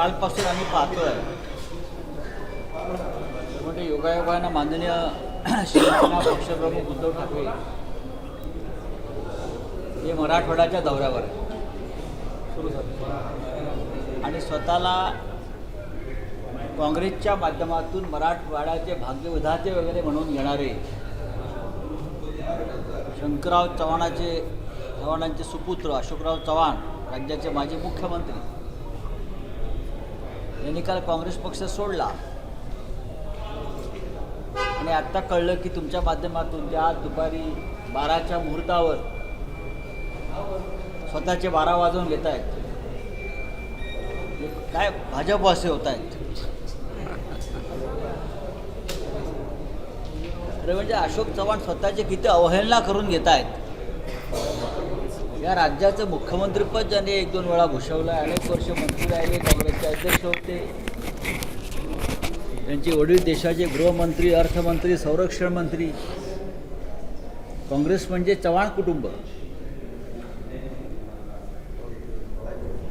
कालपासून आम्ही पाहतोय म्हणजे योगायोगानं माननीय शिवसेना पक्षप्रमुख उद्धव ठाकरे हे मराठवाड्याच्या दौऱ्यावर आहे. आणि स्वतःला काँग्रेसच्या माध्यमातून मराठवाड्याचे भाग्यविधाते वगैरे म्हणून घेणारे शंकरराव चव्हाणाचे चव्हाणांचे सुपुत्र अशोकराव चव्हाण राज्याचे माजी मुख्यमंत्री यांनी काल काँग्रेस पक्ष सोडला. आणि आत्ता कळलं की तुमच्या माध्यमातून ते आज दुपारी बाराच्या मुहूर्तावर स्वतःचे बारा वाजवून घेत आहेत काय भाजप असे होत आहेत अरे म्हणजे अशोक चव्हाण स्वतःचे किती अवहेलना करून घेत आहेत या राज्याचं मुख्यमंत्रीपद ज्यांनी एक दोन वेळा भूषवलं अनेक वर्ष मंत्री राहिले काँग्रेसचे अध्यक्ष होते. त्यांचे वडील देशाचे गृहमंत्री अर्थमंत्री संरक्षण मंत्री. काँग्रेस म्हणजे चव्हाण कुटुंब.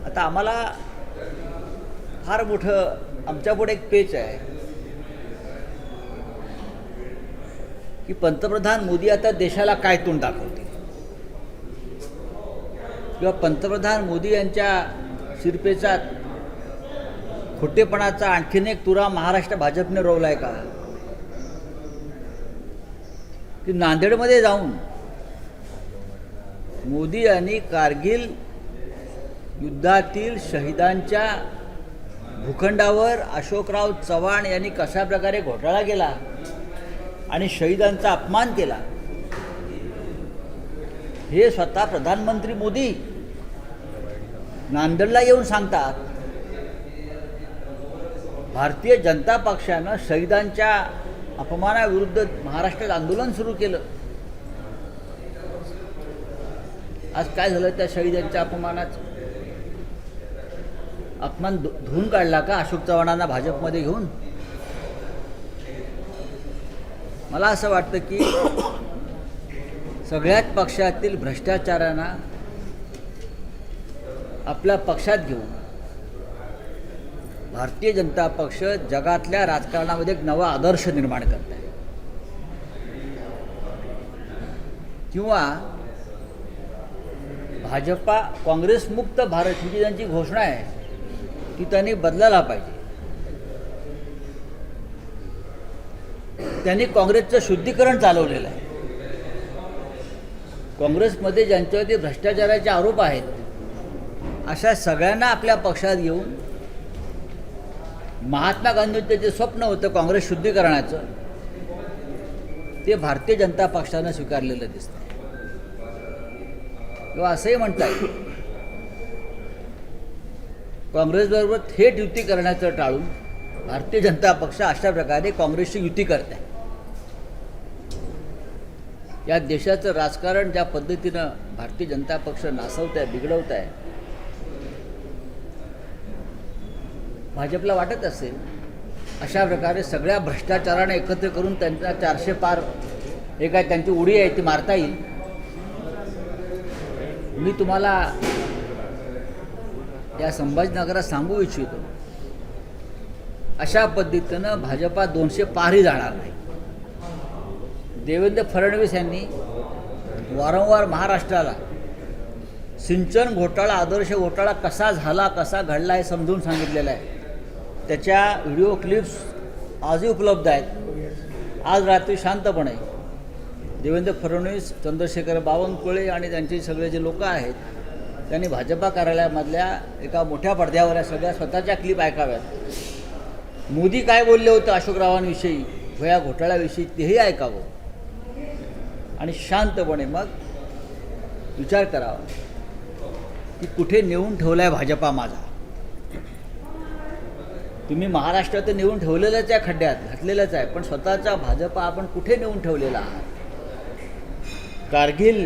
आता आम्हाला फार मोठं आमच्यापुढे एक पेच आहे. की पंतप्रधान मोदी आता देशाला काय तोंड दाखवतील? किंवा पंतप्रधान मोदी यांच्या शिरपेचा खोटेपणाचा आणखीन एक तुरा महाराष्ट्र भाजपने रोवलाय का? की नांदेडमध्ये जाऊन मोदी यांनी कारगिल युद्धातील शहीदांच्या भूखंडावर अशोकराव चव्हाण यांनी कशा प्रकारे घोटाळा केला आणि शहीदांचा अपमान केला? हे स्वतः प्रधानमंत्री मोदी नांदेडला येऊन सांगतात भारतीय जनता पक्षानं शहीदांच्या अपमानाविरुद्ध महाराष्ट्रात आंदोलन सुरू केलं. आज काय झालं त्या शहीदांच्या अपमानाचं अपमान धु- धुवून काढला का अशोक चव्हाणांना भाजपमध्ये घेऊन? मला असं वाटतं की सगळ्याच पक्षातील भ्रष्टाचारांना आपल्या पक्षात घेऊन. भारतीय जनता पक्ष जगातल्या राजकारणामध्ये एक नवा आदर्श निर्माण करत आहे. किंवा भाजपा काँग्रेसमुक्त भारत ही जी त्यांची घोषणा आहे ती त्यांनी बदलायला पाहिजे. त्यांनी काँग्रेसचं शुद्धीकरण चालवलेलं आहे. काँग्रेसमध्ये ज्यांच्यावरती भ्रष्टाचाराचे आरोप आहेत अशा सगळ्यांना आपल्या पक्षात घेऊन महात्मा गांधींचं जे स्वप्न होतं काँग्रेस शुद्धीकरणाचं ते भारतीय जनता पक्षानं स्वीकारलेलं दिसतं किंवा असंही म्हणता येईल काँग्रेसबरोबर थेट युती करण्याचं टाळून भारतीय जनता पक्ष अशा प्रकारे काँग्रेसची युती करत आहे या देशाचं राजकारण ज्या पद्धतीनं भारतीय जनता पक्ष नासवत आहे बिघडवत आहे भाजपला वाटत असेल अशा प्रकारे सगळ्या भ्रष्टाचाराने एकत्र करून त्यांचा चारशे पार हे काय त्यांची उडी आहे ती मारता येईल? मी तुम्हाला या संभाजीनगरात सांगू इच्छितो. अशा पद्धतीनं भाजपा दोनशे पारही जाणार नाही. देवेंद्र फडणवीस यांनी वारंवार महाराष्ट्राला सिंचन घोटाळा आदर्श घोटाळा कसा झाला कसा घडला हे समजून सांगितलेलं आहे. त्याच्या व्हिडिओ क्लिप्स आजही उपलब्ध आहेत. आज रात्री शांतपणे. देवेंद्र फडणवीस चंद्रशेखर बावनकुळे आणि त्यांचे सगळे जे लोक आहेत त्यांनी भाजपा कार्यालयामधल्या एका मोठ्या पडद्यावर या सगळ्या स्वतःच्या क्लिप ऐकाव्यात. मोदी काय बोलले होते अशोकरावांविषयी? भया घोटाळ्याविषयी तेही ऐकावं. आणि शांतपणे मग विचार करावा की कुठे नेऊन ठेवला आहे भाजपा माझा? तुम्ही महाराष्ट्रात नेऊन ठेवलेलंच आहे खड्ड्यात घातलेलंच आहे पण स्वतःचा भाजपा आपण कुठे नेऊन ठेवलेला आहात? कारगिल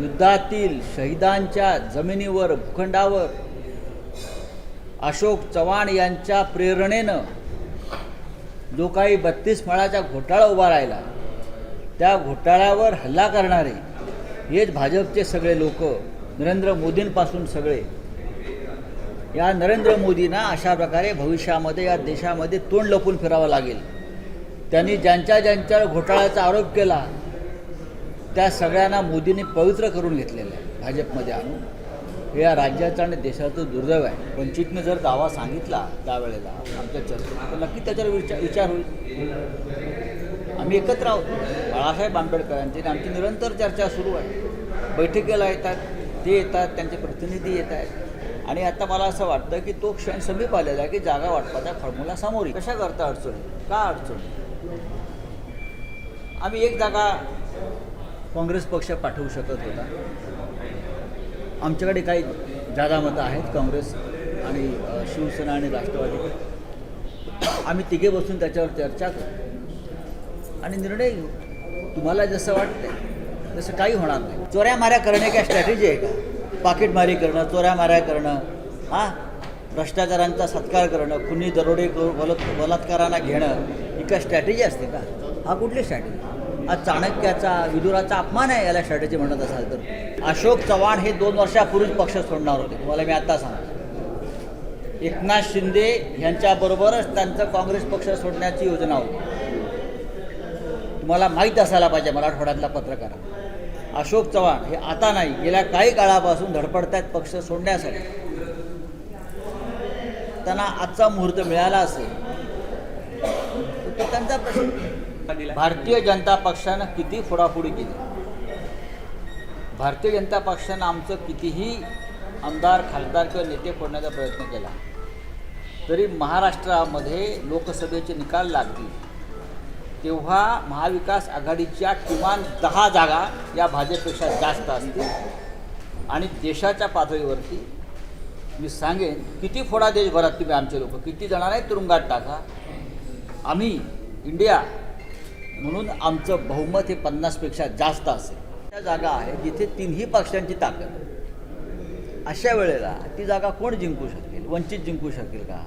युद्धातील शहीदांच्या जमिनीवर भूखंडावर अशोक चव्हाण यांच्या प्रेरणेनं जो काही बत्तीस फळाचा घोटाळा उभा राहिला त्या घोटाळ्यावर हल्ला करणारे हेच भाजपचे सगळे लोक नरेंद्र मोदींपासून सगळे. या नरेंद्र मोदींना अशा प्रकारे भविष्यामध्ये या देशामध्ये तोंड लपून फिरावं लागेल. त्यांनी ज्यांच्या ज्यांच्यावर घोटाळ्याचा आरोप केला त्या सगळ्यांना मोदींनी पवित्र करून घेतलेलं आहे भाजपमध्ये आणून. हे या राज्याचं आणि देशाचं दुर्दैव आहे. वंचितनं जर दावा सांगितला त्यावेळेला आमच्या चर्चेत तर नक्की त्याच्यावर विचार विचार होईल. आम्ही एकत्र आहोत. बाळासाहेब आंबेडकरांची आमची निरंतर चर्चा सुरू आहे. बैठकीला येतात ते येतात त्यांचे प्रतिनिधी येत आहेत. आणि आता मला असं वाटतं की तो क्षण समीप आलेला आहे की जागा वाटपाच्या फॉर्म्युला समोर कशा करता अडचणी? का अडचणी? आम्ही एक जागा काँग्रेस पक्ष पाठवू शकत होता. आमच्याकडे काही जागा मतं आहेत काँग्रेस आणि शिवसेना आणि राष्ट्रवादी. आम्ही तिघे बसून त्याच्यावर चर्चा करू. आणि निर्णय घेऊ. तुम्हाला जसं वाटतं तसं काही होणार नाही. चोऱ्या माऱ्या करण्याच्या स्ट्रॅटेजी आहे का? पाकिटमारी करणं चोऱ्या माऱ्या करणं हां? भ्रष्टाचारांचा सत्कार करणं कुणी दरोडे बल बलत बलात्कारांना घेणं ही काय स्ट्रॅटेजी असते का? हा कुठली स्ट्रॅटेजी हा चाणक्याचा विदुराचा अपमान आहे याला स्ट्रॅटेजी म्हणत असाल तर. अशोक चव्हाण हे दोन वर्षापूर्वीच पक्ष सोडणार होते. तुम्हाला मी आता सांगतो. एकनाथ शिंदे यांच्याबरोबरच त्यांचं काँग्रेस पक्ष सोडण्याची योजना होती. तुम्हाला माहीत असायला पाहिजे मराठवाड्यातला पत्रकारा. अशोक चव्हाण हे आता नाही गेल्या काही काळापासून धडपडत आहेत पक्ष सोडण्यासाठी. त्यांना आजचा मुहूर्त मिळाला असेल तर त्यांचा प्रश्न भारतीय जनता पक्षानं किती फोडाफोडी केली? भारतीय जनता पक्षानं आमचं कितीही आमदार खासदार किंवा नेते फोडण्याचा प्रयत्न केला तरी महाराष्ट्रामध्ये लोकसभेचे निकाल लागतील. तेव्हा महाविकास आघाडीच्या किमान दहा जागा या भाजपपेक्षा जास्त असतील. आणि देशाच्या पातळीवरती मी सांगेन किती फोडा देशभरात तुम्ही आमचे लोक किती जणांनाही तुरुंगात टाका. आम्ही इंडिया म्हणून आमचं बहुमत हे पन्नासपेक्षा जास्त असेल. त्या जागा आहे जिथे तिन्ही पक्षांची ताकद. अशा वेळेला ती जागा कोण जिंकू शकेल? वंचित जिंकू शकेल का?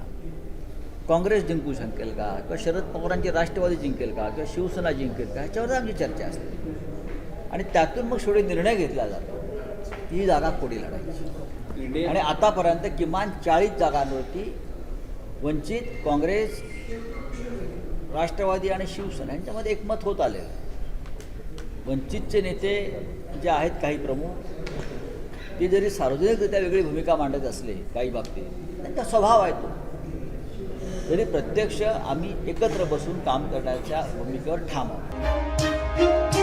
काँग्रेस जिंकू शकेल का? किंवा शरद पवारांची राष्ट्रवादी जिंकेल का? किंवा शिवसेना जिंकेल का? ह्याच्यावर आमची चर्चा असते. आणि त्यातून मग शेवटी निर्णय घेतला जातो. ती जागा कोणी लढायची? आणि आतापर्यंत किमान चाळीस जागांवरती वंचित काँग्रेस राष्ट्रवादी आणि शिवसेना यांच्यामध्ये एकमत होत आलेलं. वंचितचे नेते जे आहेत काही प्रमुख ते जरी सार्वजनिकरित्या वेगळी भूमिका मांडत असले काही बाबतीत त्यांचा स्वभाव आहे तो. तरी प्रत्यक्ष आम्ही एकत्र बसून काम करण्याच्या भूमिकेवर ठाम आहोत.